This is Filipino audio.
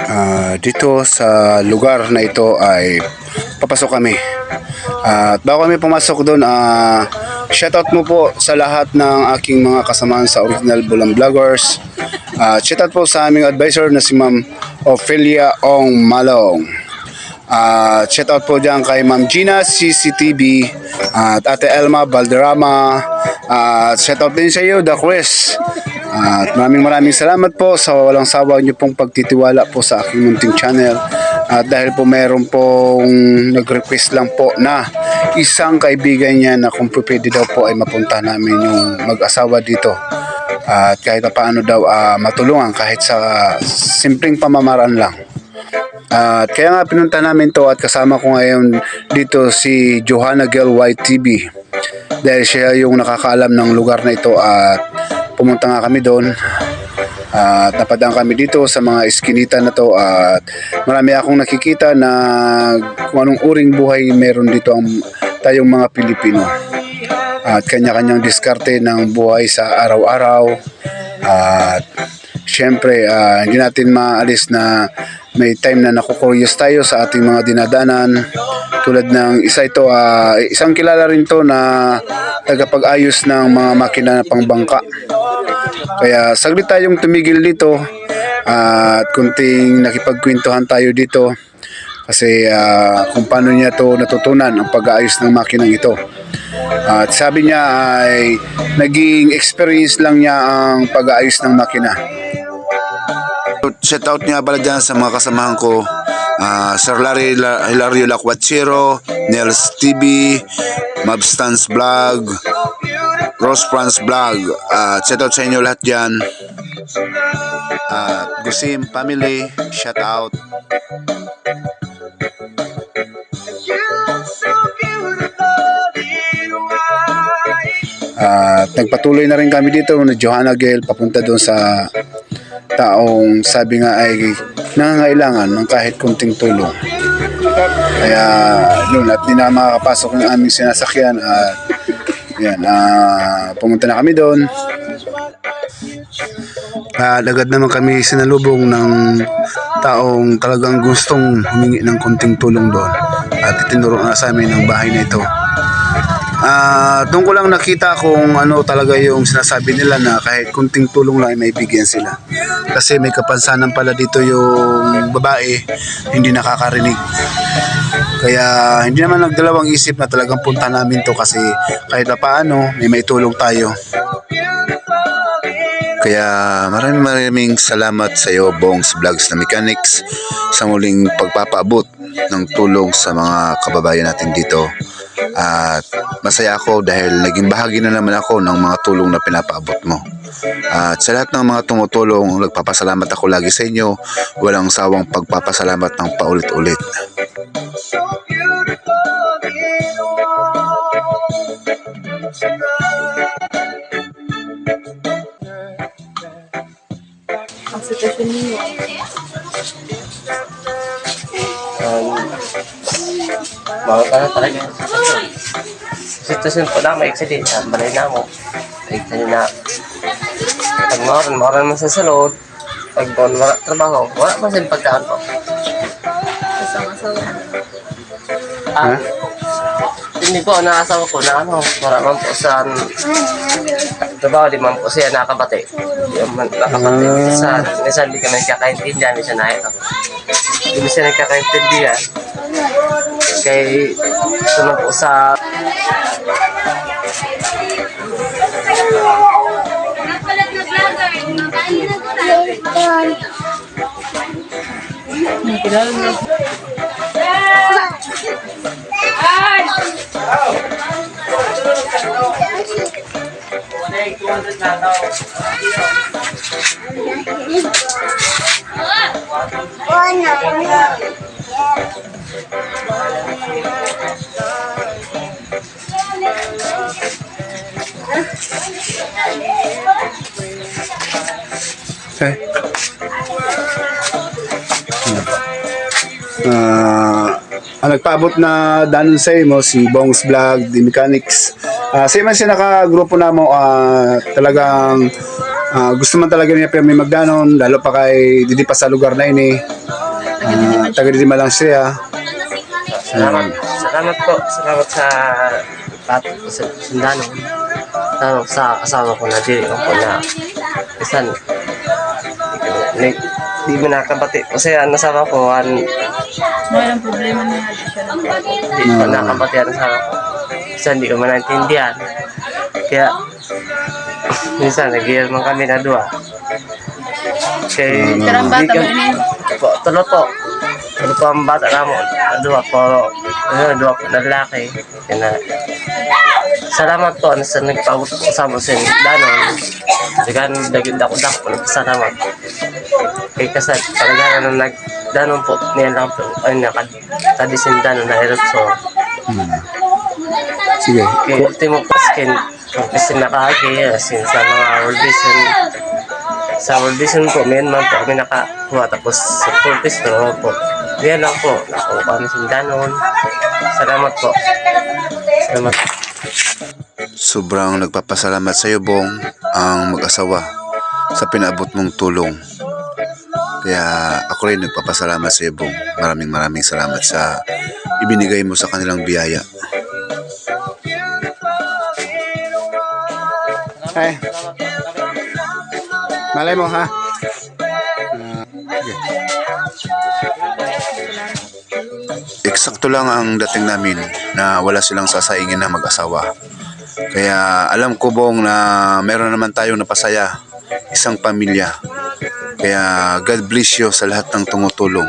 Ah, dito sa lugar na ito ay papasok kami. At bago kami pumasok doon, ah shoutout mo po sa lahat ng aking mga kasamahan sa Original Bulang Vloggers. Ah, shoutout po sa aming advisor na si Ma'am Ophelia Ong Malong. At shoutout po dyan kay Ma'am Gina CCTV at Ate Elma Valderrama at shoutout din sa iyo The Chris at maraming maraming salamat po sa walang sawa niyo pong pagtitiwala po sa aking munting channel. At dahil po meron pong nag-request lang po na isang kaibigan niya na kung pwede daw po ay mapunta namin yung mag-asawa dito. At kahit na paano daw ah, matulungan kahit sa simpleng pamamaraan lang. At kaya nga pinunta namin to at kasama ko ngayon dito si Johanna Gel White TV dahil siya yung nakakaalam ng lugar na ito at pumunta nga kami doon. At napadaan kami dito sa mga iskinita na to. At marami akong nakikita na kung anong uring buhay meron dito ang tayong mga Pilipino. At kanya-kanyang diskarte ng buhay sa araw-araw. At syempre ah, hindi natin maalis na may time na nakukuryos tayo sa ating mga dinadanan tulad ng isa ito ah, isang kilala rin to na tagapag-ayos ng mga makina na pangbangka kaya saglit tayong tumigil dito at kunting nakipagkwentuhan tayo dito kasi ah, kung paano niya to natutunan ang pag-aayos ng makinang ito at sabi niya ay naging experience lang niya ang pag-aayos ng makina. Shout out niya pala dyan sa mga kasamahan ko. ah, Sir Larry La- Hilario Lacuachero, Nels TV, Mabstans Vlog, Rose France Vlog. At shout out sa inyo lahat dyan. At Gusim Family, shout out. At nagpatuloy na rin kami dito na Johanna Gale papunta doon sa taong sabi nga ay nangangailangan ng kahit kunting tulong. Kaya yun at di na makakapasok ng aming sinasakyan at yan, ah, pumunta na kami doon. At agad naman kami sinalubong ng taong talagang gustong humingi ng kunting tulong doon. At itinuro nga sa amin ang bahay na ito. Ah, doon ko lang nakita kung ano talaga yung sinasabi nila na kahit kunting tulong lang ay may bigyan sila. Kasi may kapansanan pala dito yung babae hindi nakakarinig. Kaya hindi naman nagdalawang isip na talagang punta namin to kasi kahit na paano may maitulong tayo. Kaya maraming maraming salamat sa iyo Bongs Vlogs na Mechanics sa muling pagpapaabot ng tulong sa mga kababayan natin dito. At masaya ako dahil naging bahagi na naman ako ng mga tulong na pinapaabot mo. At sa lahat ng mga tumutulong, nagpapasalamat ako lagi sa inyo. Walang sawang pagpapasalamat ng paulit-ulit. Mga ka na talaga yung sitwasyon. Sitwasyon po na accident. Ang balay na mo. Ay, tayo na. Pag maroon, maroon mo sa salod. Pag doon wala trabaho, wala man sa pagkaan po. Kasama-sama. Ah, hindi po, naasawa ko na ano, wala man po sa trabaho, di man po siya nakabate. Di man nakabate. Minsan, minsan hindi kami nagkakaintindihan, minsan na ito. Hindi siya nagkakaintindihan. Kay, sunod po sa Ang kilala mo. Okay. Ah, ang nagpaabot na danon sa mo si Bongs Vlog, The Mechanics. Ah, sa man siya nakagrupo na mo ah, talagang Ah, gusto man talaga niya Pirmi magdanon, lalo pa kay didi pa sa lugar na ini. Uh, taga didi malang siya. Salamat, salamat po. Salamat sa pat sa sundano. Salamat sa asawa ko na dili ko na isan. Di, di mo nakabati. Kasi ang asawa ko, an, Walang problema na di siya di ko nakabati ang asawa ko. Isa hindi ko maintindihan. Kaya, minsan, nag man kami na dua. Kaya, Pero ang bata ko- ini, po, tulo po. Tulo po ang bata na mo. Dua po. Ano, dua po na lalaki. Kaya na, salamat po na sa nagpag-usap sa danon. Dagan, dagin dako dako po. Kay kasat, talaga na nag danon po niya lang po. Ay, nakad, kadisin danon na erupso. Sige. Kay ultimo paskin, kasi nakaagi, asin sa mga World Vision. Sa World Vision po, main man po kami nakakuha. Tapos sa Purpose, no po. Yan lang po. Nakuha kami sa danon. Salamat po. Salamat. Sobrang nagpapasalamat sa iyo, Bong, ang mag-asawa sa pinabot mong tulong. Kaya ako rin nagpapasalamat sa iyo, Bong. Maraming maraming salamat sa ibinigay mo sa kanilang biyaya. Ay, malay mo ha. Eksakto lang ang dating namin na wala silang sasaingin na mag-asawa. Kaya alam ko bong na meron naman tayong napasaya, isang pamilya. Kaya God bless you sa lahat ng tumutulong.